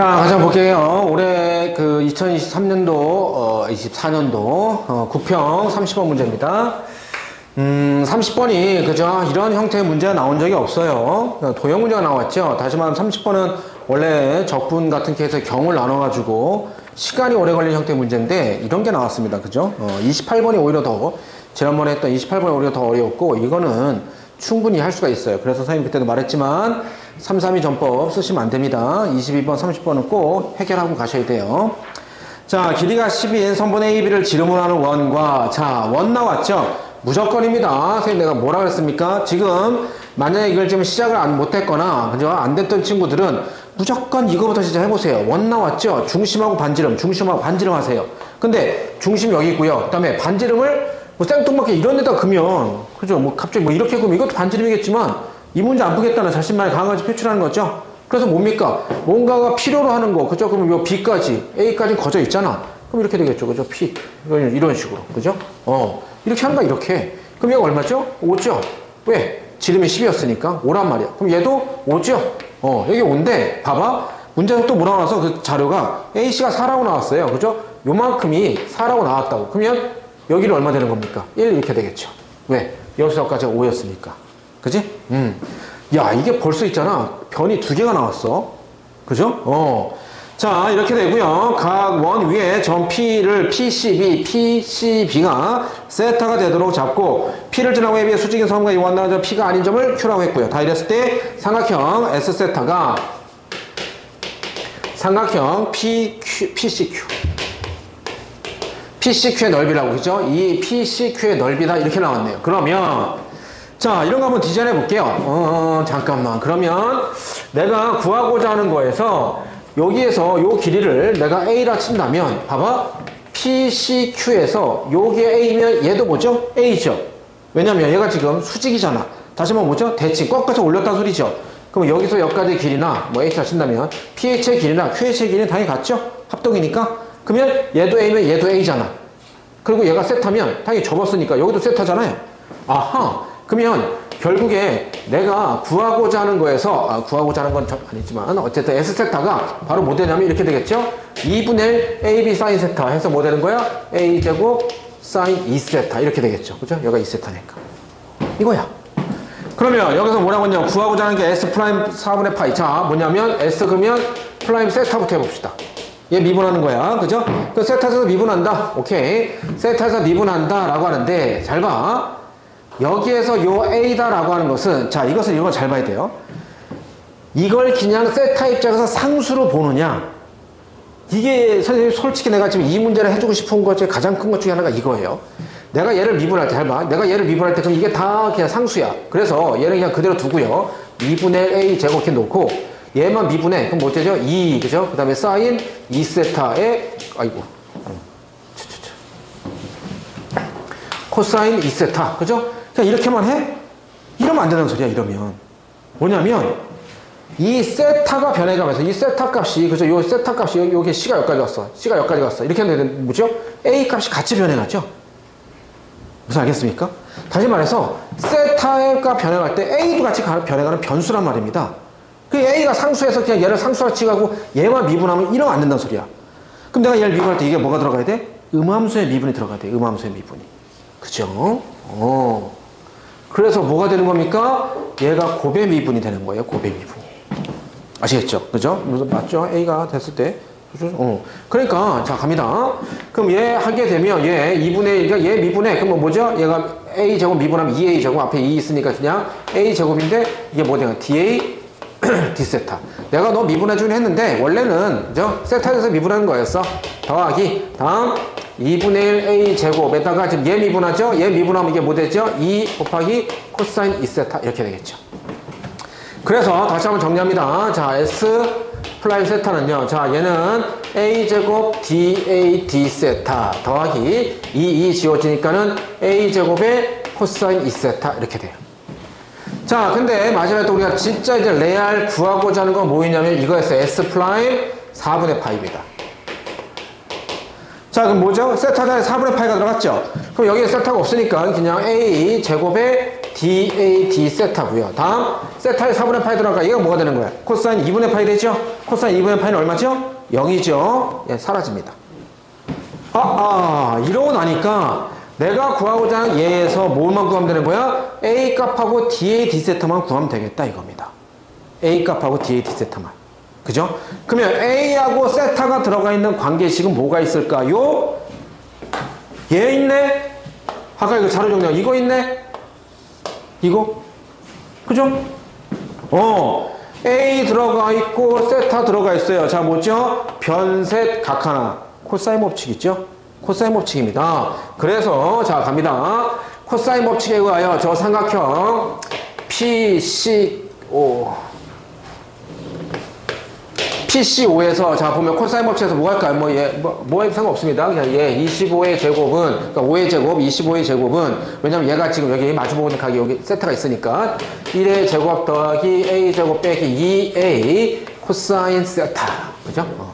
자, 가자 볼게요. 올해 그 2023년도, 어, 24년도, 어, 9평 30번 문제입니다. 음, 30번이, 그죠? 이런 형태의 문제가 나온 적이 없어요. 도형 문제가 나왔죠? 다시 말하면 30번은 원래 적분 같은 케이스에 경을 나눠가지고 시간이 오래 걸리는 형태의 문제인데 이런 게 나왔습니다. 그죠? 어, 28번이 오히려 더, 지난번에 했던 28번이 오히려 더 어려웠고, 이거는 충분히 할 수가 있어요. 그래서 선생님 그때도 말했지만 332 전법 쓰시면 안 됩니다. 22번, 30번은 꼭 해결하고 가셔야 돼요. 자, 길이가 10인 선분의 AB를 지름으로 하는 원과 자, 원 나왔죠? 무조건입니다. 선생님 내가 뭐라 그랬습니까? 지금 만약에 이걸 지금 시작을 안 못했거나 그죠? 안 됐던 친구들은 무조건 이거부터 진짜 해보세요. 원 나왔죠? 중심하고 반지름, 중심하고 반지름 하세요. 근데 중심 여기 있고요. 그 다음에 반지름을 뭐 생뚱맞게 이런 데다 그면 그죠? 뭐 갑자기 뭐 이렇게 그면 이것도 반지름이겠지만 이 문제 안 푸겠다는 자신만의 강아지 표출하는 거죠. 그래서 뭡니까? 뭔가가 필요로 하는 거, 그죠? 그러면 요 B까지, A까지 거져 있잖아. 그럼 이렇게 되겠죠, 그죠? P 이런 식으로, 그죠? 어 이렇게 하는 거야 이렇게. 그럼 얘가 얼마죠? 5죠. 왜? 지름이 10이었으니까 5란 말이야. 그럼 얘도 5죠. 어 여기 5인데 봐봐. 문제에서 또 뭐라고 나와서 그 자료가 A씨가 4라고 나왔어요. 그죠? 요만큼이 4라고 나왔다고. 그러면 여기는 얼마 되는 겁니까? 1 이렇게 되겠죠. 왜? 여기서까지가 5였으니까. 그지? 음. 야, 이게 벌써 있잖아. 변이 두 개가 나왔어. 그죠? 어. 자, 이렇게 되고요. 각 원 위에 점 P를 PCB, PCB가 세타가 되도록 잡고 P를 지나고 AB의 수직인 섬과 이완나는 점 P가 아닌 점을 Q라고 했고요. 다 이랬을 때 삼각형 S 세타가 삼각형 PQ, PCQ. PCQ의 넓이라고 그죠? 이 PCQ의 넓이다 이렇게 나왔네요. 그러면 자 이런 거 한번 디자인해 볼게요. 어, 잠깐만 그러면 내가 구하고자 하는 거에서 여기에서 요 길이를 내가 A라 친다면 봐봐 PCQ에서 요게 A면 얘도 뭐죠? A죠. 왜냐면 얘가 지금 수직이잖아. 다시 한번 뭐죠? 대칭 꺾어서 올렸다는 소리죠. 그럼 여기서 여기까지 길이나 뭐 H라 친다면 PH의 길이나 QH의 길이는 당연히 같죠? 합동이니까 그러면 얘도 A면 얘도 A잖아. 그리고 얘가 세타면 당연히 접었으니까 여기도 세타잖아요. 아하. 그러면 결국에 내가 구하고자 하는 거에서 아, 구하고자 하는 건 저- 아니지만 어쨌든 S 세타가 바로 뭐 되냐면 이렇게 되겠죠. 2분의 1 AB 사인 세타 해서 뭐 되는 거야? A 제곱 사인 2 세타 이렇게 되겠죠. 그죠? 여기가 2 세타니까. 이거야. 그러면 여기서 뭐라고 했냐 구하고자 하는 게 S 프라임 4분의 파이 자 뭐냐면 S 그러면 프라임 세타부터 해봅시다 얘 미분하는 거야 그죠? 그 세타에서 미분한다 오케이 세타에서 미분한다 라고 하는데 잘 봐 여기에서 요 A다 라고 하는 것은 자 이것은 이거 잘 봐야 돼요 이걸 그냥 세타 입장에서 상수로 보느냐 이게 선생님 솔직히 내가 지금 이 문제를 해주고 싶은 것 중에 가장 큰 것 중에 하나가 이거예요. 내가 얘를 미분할 때, 잘 봐. 내가 얘를 미분할 때 그럼 이게 다 그냥 상수야. 그래서 얘를 그냥 그대로 두고요. 2분의 A 제곱 이렇게 놓고 얘만 미분해. 그럼 뭐 되죠? 2, 그죠? 그 다음에 사인 2세타에, 아이고. 차. 코사인 2세타. 그죠? 그냥 이렇게만 해? 이러면 안 된다는 소리야, 이러면. 뭐냐면, 이 세타가 변해가면서 이 세타 값이 그죠? 요 세타 값이 여기, 여기 C가 여기까지 왔어. C가 여기까지 갔어. 이렇게 하면 뭐죠? A 값이 같이 변해가죠? 무슨 알겠습니까? 다시 말해서 세타가 변해갈 때 A도 같이 가- 변해가는 변수란 말입니다. 그 A가 상수에서 그냥 얘를 상수로 치고 얘만 미분하면 이러면 안 된다는 소리야. 그럼 내가 얘를 미분할 때 이게 뭐가 들어가야 돼? 음함수의 미분이 들어가야 돼. 음함수의 미분이. 그죠? 어. 그래서 뭐가 되는 겁니까? 얘가 곱의 미분이 되는 거예요. 곱의 미분이. 아시겠죠? 그죠? 맞죠? A가 됐을 때. 그죠? 어. 그러니까, 자, 갑니다. 그럼 얘 하게 되면 얘 2분의, 그러니까 얘 미분해. 그럼 뭐죠? 얘가 A 제곱 미분하면 2A 제곱 앞에 2 있으니까 그냥 A 제곱인데 이게 뭐 돼요? DA D 세타. 내가 너 미분해 주긴 했는데 원래는 그죠? 세타에서 미분하는 거였어. 더하기 다음 2분의 1 A 제곱에다가 지금 얘 미분하죠? 얘 미분하면 이게 뭐 되죠? 2 곱하기 코사인 2 세타 이렇게 되겠죠. 그래서 다시 한번 정리합니다. 자, S 플라임 세타는요. 자, 얘는 A 제곱 DA D 세타 더하기 2, 2 지워지니까는 A 제곱의 코사인 2 세타 이렇게 돼요. 자, 근데 마지막에 또 우리가 진짜 이제 레알 구하고자 하는 건 뭐였냐면 이거였어요. S 프라임 4분의 파입니다. 자, 그럼 뭐죠? 세타에 4분의 파이가 들어갔죠? 그럼 여기에 세타가 없으니까 그냥 A 제곱에 DA, D 세타고요. 다음 세타의 4분의 파이 들어가 이거 뭐가 되는 거야? 코사인 2분의 파이 되죠? 코사인 2분의 파이는 얼마죠? 0이죠. 예, 사라집니다. 아, 아, 이러고 나니까 내가 구하고자 하는 얘에서 뭘만 구하면 되는 거야? A 값하고 DA, D 세타만 구하면 되겠다 이겁니다. A 값하고 DA, D 세타만. 그죠? 그러면 A하고 세타가 들어가 있는 관계식은 뭐가 있을까요? 얘 있네? 아까 이거 자료 정리한 이거 있네? 이거? 그죠? 어, A 들어가 있고 세타 들어가 있어요. 자, 뭐죠? 변셋 각 하나. 코사인 법칙 있죠? 코사인 법칙입니다. 그래서 자, 갑니다. 코사인 법칙에 의하여 저 삼각형 PCO PC5에서 자 보면 코사인 법칙에서 뭐 할까요? 뭐 예, 뭐, 뭐 상관없습니다. 그냥 얘 25의 제곱은 그러니까 5의 제곱, 25의 제곱은 왜냐면 얘가 지금 여기 마주보는 각이 여기 세트가 있으니까 1의 제곱 더하기 A 제곱 빼기 2A 코사인 세타 그죠? 어.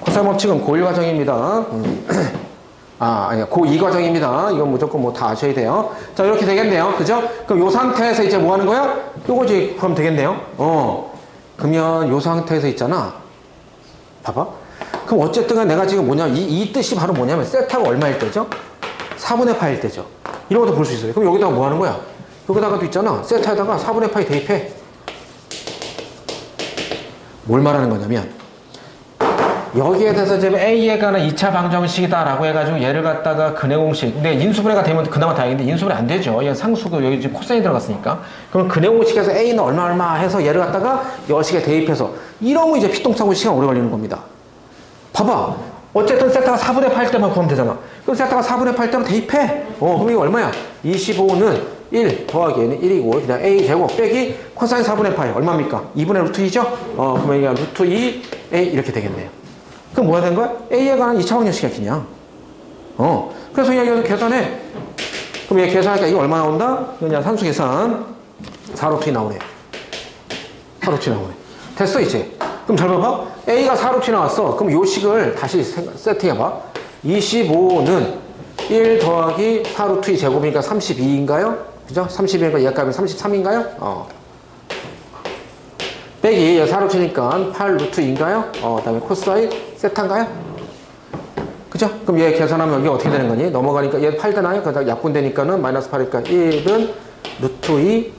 코사인 법칙은 고1 과정입니다. 음. 아, 아니야. 고2 과정입니다. 이건 무조건 뭐 다 아셔야 돼요. 자, 이렇게 되겠네요. 그죠? 그럼 요 상태에서 이제 뭐 하는 거야? 요거 이제 그럼 되겠네요. 어. 그러면 요 상태에서 있잖아. 봐봐. 그럼 어쨌든 간 내가 지금 뭐냐, 이, 이 뜻이 바로 뭐냐면 세타가 얼마일 때죠? 4분의 파일 때죠. 이런 것도 볼 수 있어요. 그럼 여기다가 뭐 하는 거야? 여기다가도 있잖아. 세타에다가 4분의 파이 대입해. 뭘 말하는 거냐면, 여기에 대해서 지금 A에 관한 2차 방정식이다라고 해가지고 얘를 갖다가 근해공식. 근데 인수분해가 되면 그나마 다행인데 인수분해 안 되죠. 얘 상수고 여기 지금 코사인이 들어갔으니까. 그럼 근해공식에서 A는 얼마 얼마 해서 얘를 갖다가 여식에 대입해서 이러면 이제 피똥차고 시간 오래 걸리는 겁니다. 봐봐. 어쨌든 세타가 4분의 8 때만 구하면 되잖아. 그럼 세타가 4분의 8 때만 대입해. 어, 그럼 이거 얼마야? 25는 1 더하기 얘는 1이고, 그냥 A 제곱 빼기 코사인 4분의 8 얼마입니까? 2분의 루트 2죠? 어, 그러면 이게 루트 2 A 이렇게 되겠네요. 그럼 뭐가 된 거야? A에 관한 2차 방정식이야, 그냥. 어. 그래서 여기서 계산해. 그럼 얘 계산하니까 이거 얼마 나온다? 그냥 산수 계산. 4루트 2 나오네. 4루트 2 나오네. 됐어, 이제. 그럼 잘 봐봐. A가 4루트 2 나왔어. 그럼 요 식을 다시 생- 세팅해봐. 25는 1 더하기 4루트 2 제곱이니까 32인가요? 그죠? 32니까 얘 값이 33인가요? 어. 빼기 얘 4루트니까 8 루트인가요? 어, 그 다음에 코사인 세타인가요? 그죠? 그럼 얘 계산하면 이게 어떻게 되는 거니? 넘어가니까 얘 8 되나요? 그다음 약분 되니까는 마이너스 8이니까 1은 루트 2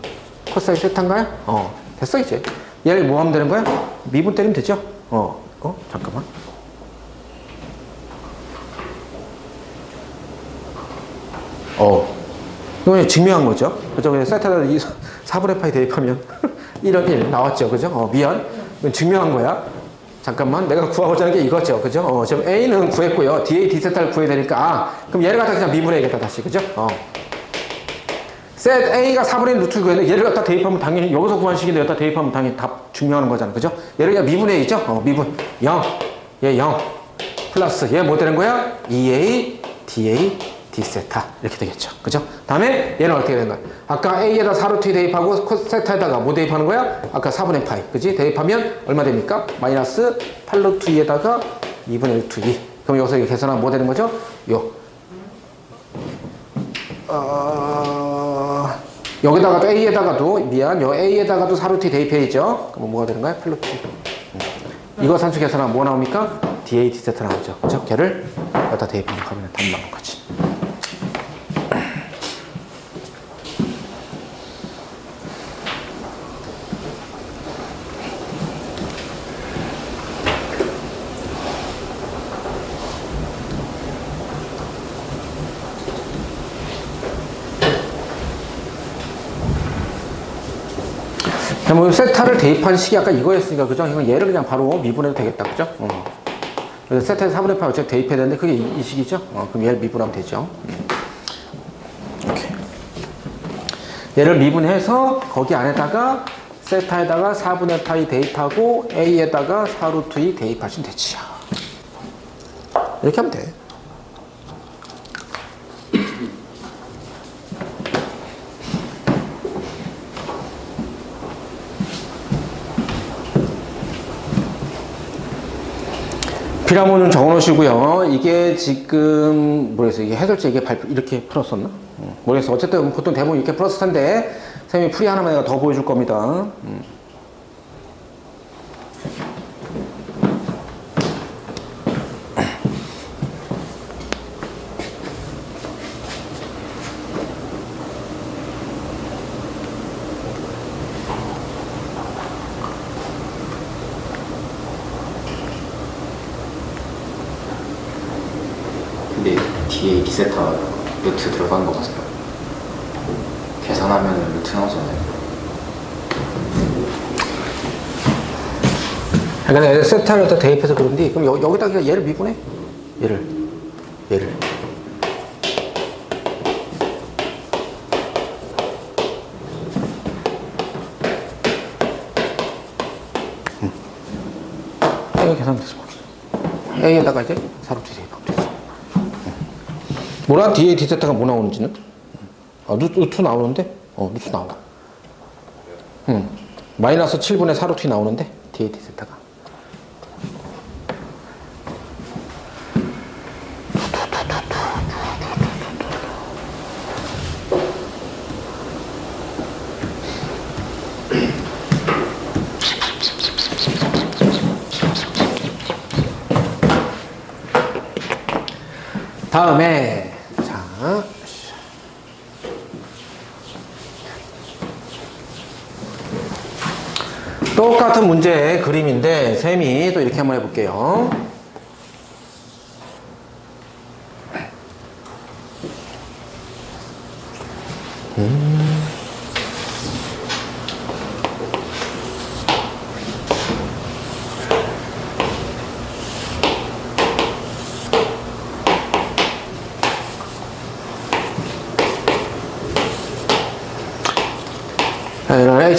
코사인 세타인가요? 어, 됐어 이제. 얘를 뭐 하면 되는 거야? 미분 때리면 되죠? 어, 어, 잠깐만. 어, 이거 증명한 거죠. 그죠? 그냥 세타에다 4분의 파이 대입하면 1은 1 나왔죠. 그죠? 어. 이건 증명한 거야. 잠깐만. 내가 구하고자 하는 게 이거죠. 그죠? 어, 지금 A는 구했고요. DA, D 세타를 구해야 되니까. 아, 그럼 얘를 갖다 그냥 미분해야겠다. 다시. 그죠? 어. 셋 A가 4분의 1 루트 구했는데 얘를 갖다 대입하면 당연히 여기서 구한 식인데 여기다 대입하면 당연히 답 증명하는 거잖아. 그죠? 얘를 그냥 미분해야죠. 어, 미분. 0. 얘 0. 플러스 얘 뭐 되는 거야? 2A, DA, D 세타 이렇게 되겠죠. 그죠? 다음에 얘는 어떻게 되는 거야? 아까 A에다 4루트 대입하고 코 세타에다가 뭐 대입하는 거야? 아까 4분의 파이. 그지? 대입하면 얼마 됩니까? 마이너스 8루트 2에다가 2분의 루트 2. 그럼 여기서 이거 계산하면 뭐 되는 거죠? 요. 어... 여기다가도 A에다가도 미안, 요 A에다가도 4루트 대입해야죠. 그럼 뭐가 되는 거야? 8루트 2. 이거 산수 계산하면 뭐 나옵니까? DA, D 세타 나오죠. 그죠? 걔를 여기다 대입하면 하면 답 나오는 거지. 자, 뭐 세타를 대입한 식이 아까 이거였으니까 그죠? 이건 얘를 그냥 바로 미분해도 되겠다, 그죠? 어. 그래서 세타에 4분의 8 어차피 대입해야 되는데 그게 이, 이 식이죠? 어, 그럼 얘를 미분하면 되죠. 음. 이렇게. 얘를 미분해서 거기 안에다가 세타에다가 4분의 파이 대입하고 A에다가 4루트 2 대입하시면 되지요. 이렇게 하면 돼. 피라모는 적어놓으시고요. 이게 지금 뭐랬어? 이게 해설제 이게 발표 이렇게 풀었었나? 음, 모르겠어. 어쨌든 보통 대부분 이렇게 플러스 텐데 쌤이 풀이 하나만 내가 더 보여줄 겁니다. 음. 근데 뒤에 리세타 루트 들어간 거 맞아요? 계산하면 루트 나오잖아요. 그러니까 세타를 다 대입해서 그런데 그럼 여, 여기다 그냥 얘를 미분해. 얘를. 얘를. 음. A가 계산돼서 봅시다. A에다가 이제 사로 뒤대입하면 되지. 뭐라 뒤에 디세타가 뭐 나오는지는? 아, 루트, 루트 나오는데? 어, 루트 나와. 응. 마이너스 7분의 4루트 나오는데? 뒤에 디세타가. 다음에 자 똑같은 문제 그림인데 쌤이 또 이렇게 한번 해볼게요.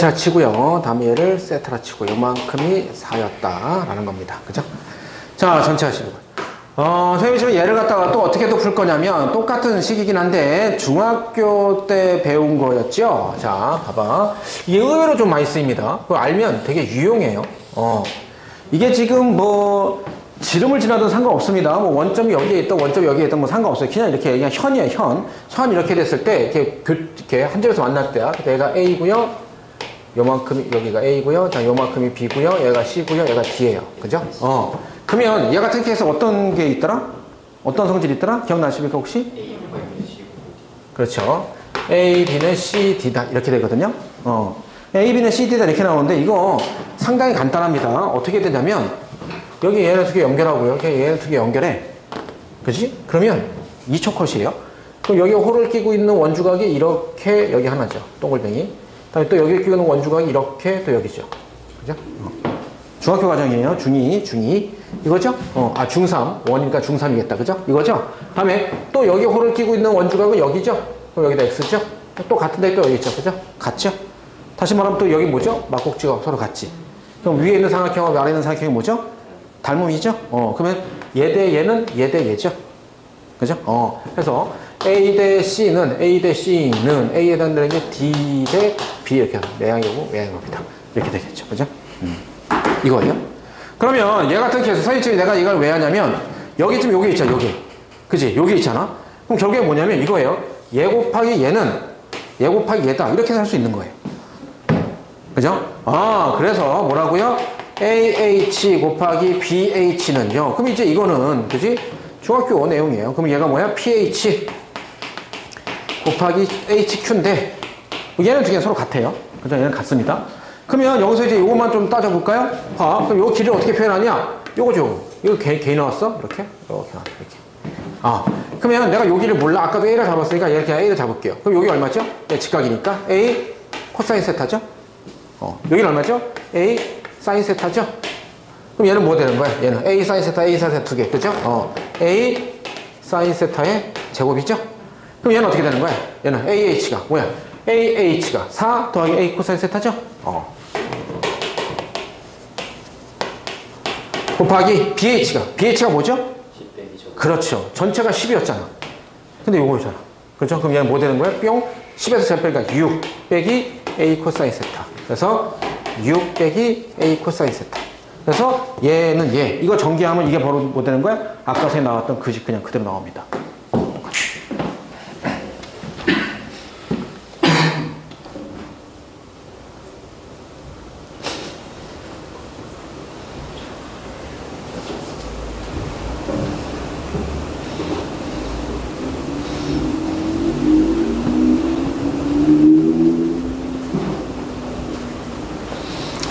자, 얘를 H라 치고요. 다음에 얘를 세트라 치고 요만큼이 4였다라는 겁니다. 그죠? 자, 전체 하시고. 어, 선생님이 지금 얘를 갖다가 또 어떻게 또 풀 거냐면 똑같은 식이긴 한데 중학교 때 배운 거였죠? 자, 봐봐. 이게 의외로 좀 많이 쓰입니다. 그거 알면 되게 유용해요. 어. 이게 지금 뭐 지름을 지나도 상관없습니다. 뭐 원점이 여기에 있던 원점이 여기에 있던 뭐 상관없어요. 그냥 이렇게 그냥 현이에요, 현. 현 이렇게 됐을 때 이렇게 교, 이렇게 한 점에서 만날 때야. 얘가 A고요. 요만큼이 여기가 A고요. 자, 요만큼이 B고요. 얘가 C고요. 얘가 D예요. 그죠? 어. 그러면 얘 같은 케이스 어떤 게 있더라? 어떤 성질이 있더라? 기억나십니까 혹시? 그렇죠. A, B는 C, D다 이렇게 되거든요. 어. A, B는 C, D다 이렇게 나오는데 이거 상당히 간단합니다. 어떻게 되냐면 여기 얘네 두개 연결하고요. 얘네 두개 연결해. 그지? 그러면 2초 컷이에요. 그럼 여기 홀을 끼고 있는 원주각이 이렇게 여기 하나죠. 동글뱅이. 다음에 또 여기 끼고 있는 원주각이 이렇게 또 여기죠. 그죠? 어. 중학교 과정이에요. 중2, 중2. 이거죠? 어, 아, 중3. 원이니까 중3이겠다. 그죠? 이거죠? 다음에 또 여기 홀을 끼고 있는 원주각은 여기죠? 그럼 여기다 X죠? 또 같은 데 또 여기 있죠. 그죠? 같죠? 다시 말하면 또 여기 뭐죠? 막곡지가 서로 같지. 그럼 위에 있는 삼각형하고 아래 있는 삼각형이 뭐죠? 닮음이죠? 어, 그러면 얘 대 얘는 얘 대 얘죠? 그죠? 어, 그래서 A 대 C는, A 대 C는 A에 해당되는 게 D 대 B 이렇게 외양이고 외양입니다. 이렇게 되겠죠. 그죠? 음. 이거예요. 그러면 얘 같은 케이스 서희증이 내가 이걸 왜 하냐면 여기쯤 여기 있잖아, 여기. 그지? 여기 있잖아? 그럼 결국에 뭐냐면 이거예요. 얘 곱하기 얘는 얘 곱하기 얘다. 이렇게 할 수 있는 거예요. 그죠? 아, 그래서 뭐라고요? AH 곱하기 BH는요. 그럼 이제 이거는, 그지? 중학교 내용이에요. 그럼 얘가 뭐야? PH 곱하기 HQ인데, 얘는 두 개는 서로 같아요. 그죠? 얘는 같습니다. 그러면 여기서 이제 이것만 좀 따져볼까요? 봐. 그럼 요 길을 어떻게 표현하냐? 요거죠. 이거 개, 개 나왔어? 이렇게? 이렇게. 이렇게. 아, 그러면 내가 여기를 몰라. 아까도 A를 잡았으니까 얘 그냥 A를 잡을게요. 그럼 여기 얼마죠? 얘 직각이니까 A 코사인 세타죠? 어, 여기는 얼마죠? A 사인 세타죠? 그럼 얘는 뭐 되는 거야? 얘는 A 사인 세타, A 사인 세타 두 개. 그죠? 어, A 사인 세타의 제곱이죠? 그럼 얘는 어떻게 되는 거야? 얘는 AH가 뭐야? AH가 4 더하기 A 코사인 세타죠? 어. 곱하기 BH가 BH가 뭐죠? 10백이죠. 그렇죠. 전체가 10이었잖아. 근데 요거잖아. 그렇죠? 그럼 얘는 뭐 되는 거야? 뿅 10에서 잘 빼니까 6 빼기 A 코사인 세타. 그래서 6 빼기 A 코사인 세타. 그래서 얘는 얘. 이거 전개하면 이게 바로 뭐 되는 거야? 아까 전에 나왔던 그식 그냥 그대로 나옵니다.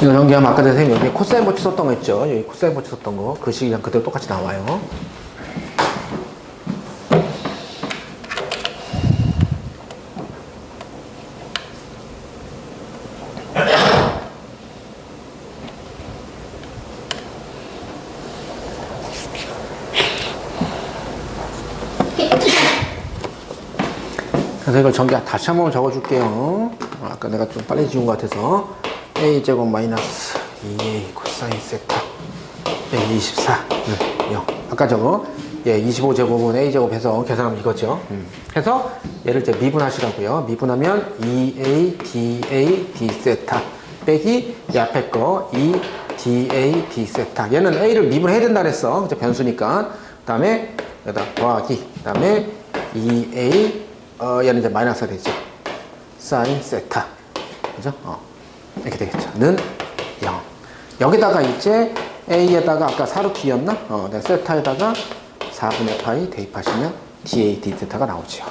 이거 연기하면 아까 선생님 여기 코사인 버치 썼던 거 있죠? 여기 코사인 버치 썼던 거. 그 식 그냥 그대로 똑같이 나와요. 그래서 이걸 전개 다시 한번 적어줄게요. 어, 아까 내가 좀 빨리 지운 것 같아서 a 제곱 마이너스 2a 코사인 세타 a 24 네, 0 아까 저거 예 25제곱은 a 제곱 해서 계산하면 이거죠. 음. 해서 얘를 이제 미분하시라고요. 미분하면 2a da d 세타 빼기 이 앞에 거 2 da d 세타 얘는 a를 미분해야 된다 그랬어. 이제 변수니까 그 다음에 여기다 더하기 그 다음에 2a 어, 얘는 이제 마이너스가 되죠. 사인 세타. 그죠? 어. 이렇게 되겠죠. 는 0. 여기다가 이제 A에다가 아까 4루트였나? 어, 네, 세타에다가 4분의 파이 대입하시면 DA, D 세타가 나오죠.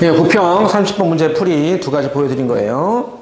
예, 부평 30번 문제 풀이 두 가지 보여드린 거예요.